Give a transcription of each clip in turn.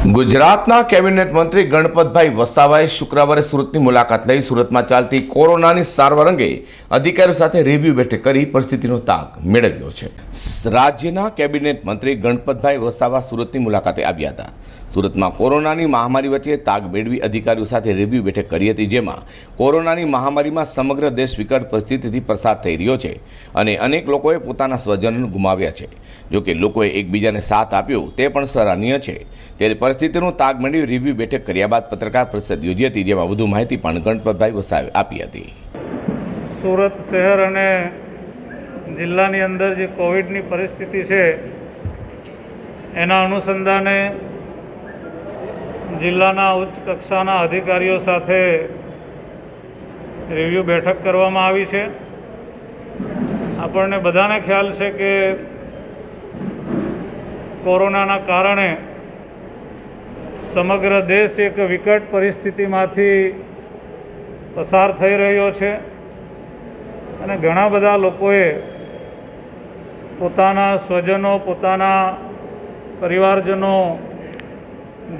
ગુજરાતના કેબિનેટ મંત્રી ગણપતભાઈ વસાવાએ શુક્રવારે સુરતની મુલાકાત લઈ સુરતમાં ચાલતી કોરોનાની સારવાર અંગે અધિકારીઓ સાથે રિવ્યુ બેઠક કરી પરિસ્થિતિનો તાગ મેળવ્યો છે. રાજ્યના કેબિનેટ મંત્રી ગણપતભાઈ વસાવા સુરતની મુલાકાતે આવ્યા હતા. સુરતમાં કોરોનાની મહામારી વચ્ચે તાગ મેળવી અધિકારીઓ સાથે રિવ્યુ બેઠક કરી હતી, જેમાં કોરોનાની મહામારીમાં સમગ્ર દેશ વિકટ પરિસ્થિતિથી પસાર થઈ રહ્યો છે અને અનેક લોકોએ પોતાના સ્વજનોને ગુમાવ્યા છે. જોકે લોકોએ એકબીજાને સાથ આપ્યો, તે પણ સરાહનીય છે. ત્યારે પરિસ્થિતિનો તાગ મેળવી રિવ્યુ બેઠક કર્યા બાદ પત્રકાર પરિષદ યોજી હતી, જેમાં વધુ માહિતી પણ ગણપતભાઈ વસાવે આપી હતી. સુરત શહેર અને જિલ્લાની અંદર જે કોવિડની પરિસ્થિતિ છે, એના અનુસંધાને જિલ્લાના ઉચ્ચ કક્ષાના અધિકારીઓ સાથે રિવ્યૂ બેઠક કરવામાં આવી છે. આપણને બધાને ખ્યાલ છે કે કોરોનાના કારણે સમગ્ર દેશ એક વિકટ પરિસ્થિતિમાંથી પસાર થઈ રહ્યો છે અને ઘણા બધા લોકોએ પોતાના સ્વજનો, પોતાના પરિવારજનો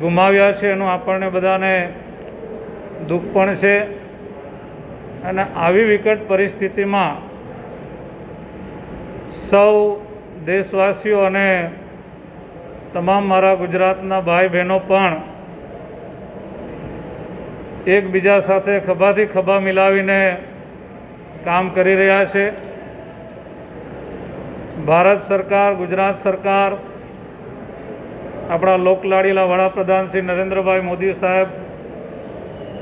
ગુમાવ્યા છે. એનું આપણને બધાને દુઃખ પણ છે. અને આવી વિકટ પરિસ્થિતિમાં સૌ દેશવાસીઓ અને તમામ મારા ગુજરાતના ભાઈ બહેનો પણ એકબીજા સાથે ખભાથી ખભા મિલાવીને કામ કરી રહ્યા છે. ભારત સરકાર, ગુજરાત સરકાર, આપણા લોકલાડીલા વડાપ્રધાન શ્રી નરેન્દ્રભાઈ મોદી સાહેબ,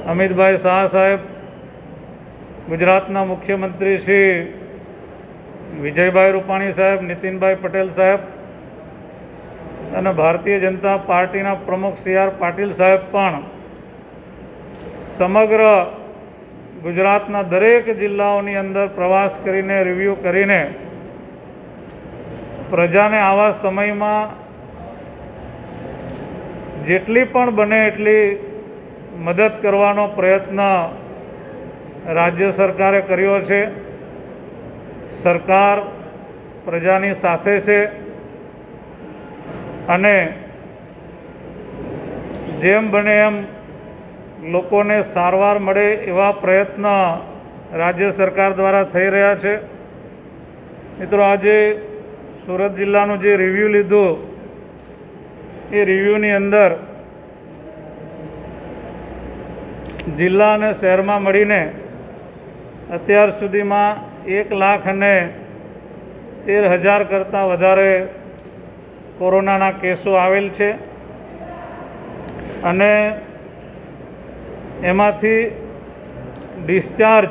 અમિતભાઈ શાહ સાહેબ, ગુજરાતના મુખ્યમંત્રી શ્રી વિજયભાઈ રૂપાણી સાહેબ, નીતિનભાઈ પટેલ સાહેબ અને ભારતીય જનતા પાર્ટીના પ્રમુખ સી આર પાટીલ સાહેબ પણ સમગ્ર ગુજરાતના દરેક જિલ્લાઓની અંદર પ્રવાસ કરીને રિવ્યૂ કરીને પ્રજાને આવા સમયમાં જેટલી પણ બને એટલી મદદ કરવાનો પ્રયત્ન રાજ્ય સરકારે કર્યો છે. સરકાર પ્રજાની સાથે છે. અને જેમ બને એમ લોકોને સારવાર મળે એવા પ્રયત્ન રાજ્ય સરકાર દ્વારા થઈ રહ્યા છે. મિત્રો, આજે સુરત જિલ્લાનું જે રિવ્યૂ લીધું, એ રિવ્યૂની અંદર જિલ્લા અને શહેરમાં મળીને અત્યાર સુધીમાં એક લાખ અને તેર હજાર કરતાં વધારે કોરોનાના કેસો આવેલ છે. અને એમાંથી ડિસ્ચાર્જ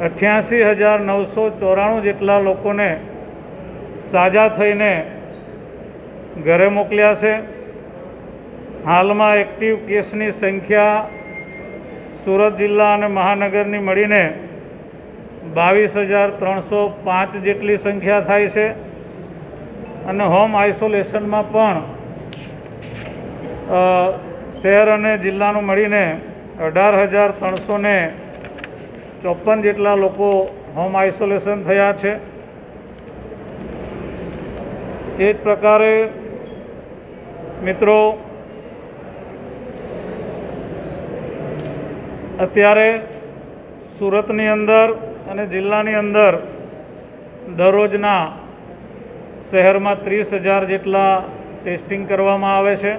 અઠ્યાસી હજાર નવસો ચોરાણું જેટલા લોકોને સાજા થઈને ઘરે મોકલ્યા છે. હાલમાં એક્ટિવ કેસની સંખ્યા સુરત જિલ્લા અને મહાનગરની મળીને બાવીસ હજાર ત્રણસો પાંચ જેટલી સંખ્યા થાય છે. અને હોમ આઇસોલેશનમાં પણ શહેર અને જિલ્લાનું મળીને અઢાર હજાર ત્રણસો ને ચોપન જેટલા લોકો હોમ આઇસોલેશન થયા છે. એ જ પ્રકારે મિત્રો, અત્યારે સુરતની અંદર અને જિલ્લાની અંદર દરરોજના શહેરમાં ત્રીસ હજાર જેટલા ટેસ્ટિંગ કરવામાં આવે છે.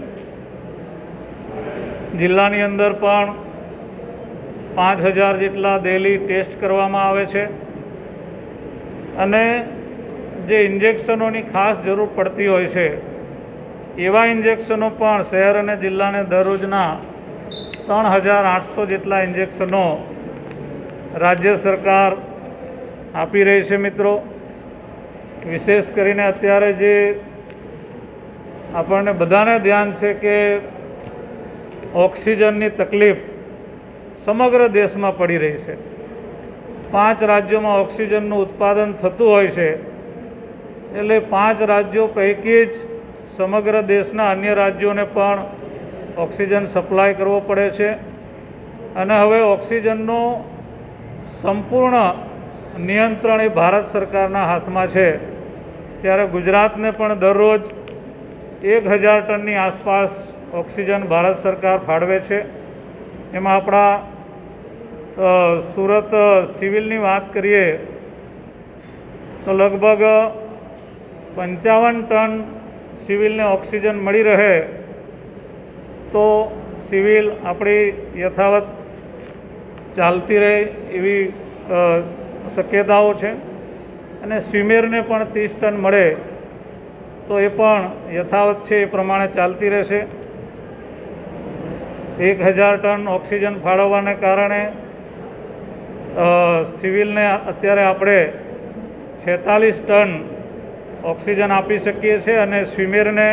જિલ્લાની અંદર પણ પાંચ હજાર જેટલા ડેલી ટેસ્ટ કરવામાં આવે છે. અને જે ઇન્જેક્શનોની ખાસ જરૂર પડતી હોય છે, એવા ઇન્જેક્શનો પણ શહેર અને જિલ્લાને દરરોજના ત્રણ હજાર આઠસો જેટલા ઇન્જેક્શનો રાજ્ય સરકાર આપી રહી છે મિત્રો. વિશેષ કરીને અત્યારે જે આપણને બધાને ધ્યાન છે કે ઓક્સિજનની તકલીફ સમગ્ર દેશમાં પડી રહી છે. પાંચ રાજ્યોમાં ઓક્સિજનનું ઉત્પાદન થતું હોય છે. એટલે પાંચ રાજ્યો પૈકી જ સમગ્ર દેશના અન્ય રાજ્યોને પણ ઓક્સિજન સપ્લાય કરવો પડે છે. અને હવે ઓક્સિજનનું સંપૂર્ણ નિયંત્રણ એ ભારત સરકારના હાથમાં છે. ત્યારે ગુજરાતને પણ દરરોજ એક હજાર ટનની આસપાસ ઓક્સિજન ભારત સરકાર ફાળવે છે. એમાં આપણા સુરત સિવિલની વાત કરીએ, તો લગભગ પંચાવન ટન સિવિલને ઓક્સિજન મળી રહે, તો સિવિલ આપણી યથાવત ચાલતી રહે એવી શક્યતાઓ છે. અને સ્વિમેરને પણ ત્રીસ ટન મળે, તો એ પણ યથાવત છે એ પ્રમાણે ચાલતી રહેશે. એક હજાર ટન ઓક્સિજન ફાળવવાને કારણે સિવિલને અત્યારે આપણે છેતાલીસ ટન ઓક્સિજન આપી શકીએ છીએ અને સ્વિમેરને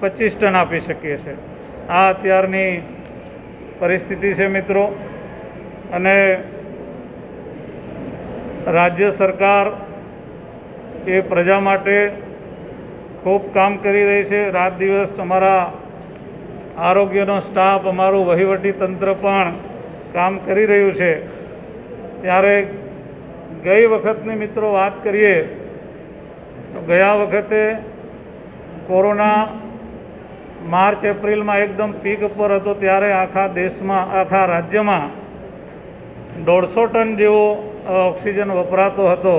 પચીસ ટન આપી શકીએ છીએ. આ અત્યારની પરિસ્થિતિ છે મિત્રો. અને રાજ્ય સરકાર એ પ્રજા માટે ખૂબ કામ કરી રહી છે. રાત દિવસ અમારા આરોગ્યનો સ્ટાફ, અમારું વહીવટી તંત્ર પણ કામ કરી રહ્યું છે. ત્યારે ગઈ વખતની મિત્રો વાત કરીએ તો ગયા વખતે કોરોના માર્ચ, એપ્રિલમાં એકદમ પીક પર હતો. ત્યારે આખા દેશમાં, આખા રાજ્યમાં દોઢસો ટન જેવો ઓક્સિજન વપરાતો હતો.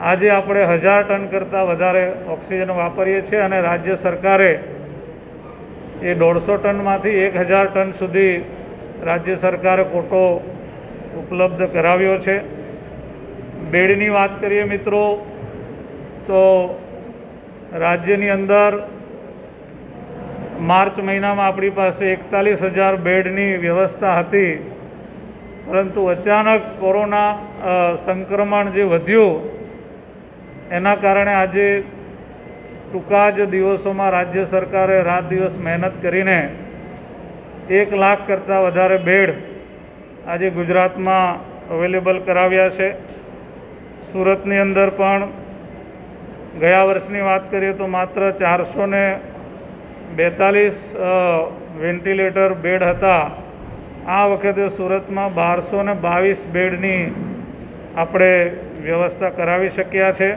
આજે આપણે હજાર ટન કરતાં વધારે ઓક્સિજન વાપરીએ છીએ અને રાજ્ય સરકારે એ દોઢસો ટનમાંથી એક હજાર ટન સુધી રાજ્ય સરકારે કોટો ઉપલબ્ધ કરાવ્યો છે. બેડની વાત કરીએ મિત્રો, તો રાજ્યની અંદર માર્ચ મહિનામાં આપણી પાસે એકતાલીસ હજાર બેડની વ્યવસ્થા હતી. પરંતુ અચાનક કોરોના સંક્રમણ જે વધ્યું, એના કારણે આજે ટૂંકા જ દિવસોમાં રાજ્ય સરકારે રાત દિવસ મહેનત કરીને એક લાખ કરતાં વધારે બેડ આજે ગુજરાતમાં અવેલેબલ કરાવ્યા છે. સુરતની અંદર પણ ગયા વર્ષની વાત કરીએ તો માત્ર ચારસો બેતાલીસ વેન્ટિલેટર બેડ હતા. આ વખતે સુરતમાં બારસો ને બાવીસ બેડની આપણે વ્યવસ્થા કરાવી શક્યા છે.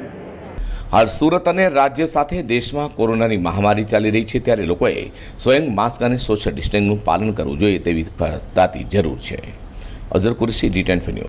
હાલ સુરત અને રાજ્ય સાથે દેશમાં કોરોનાની મહામારી ચાલી રહી છે ત્યારે લોકોએ સ્વયં માસ્ક અને સોશિયલ ડિસ્ટન્સનું પાલન કરવું જોઈએ તેવી તાતી જરૂર છે. અઝર કુરશી ન્યૂઝ.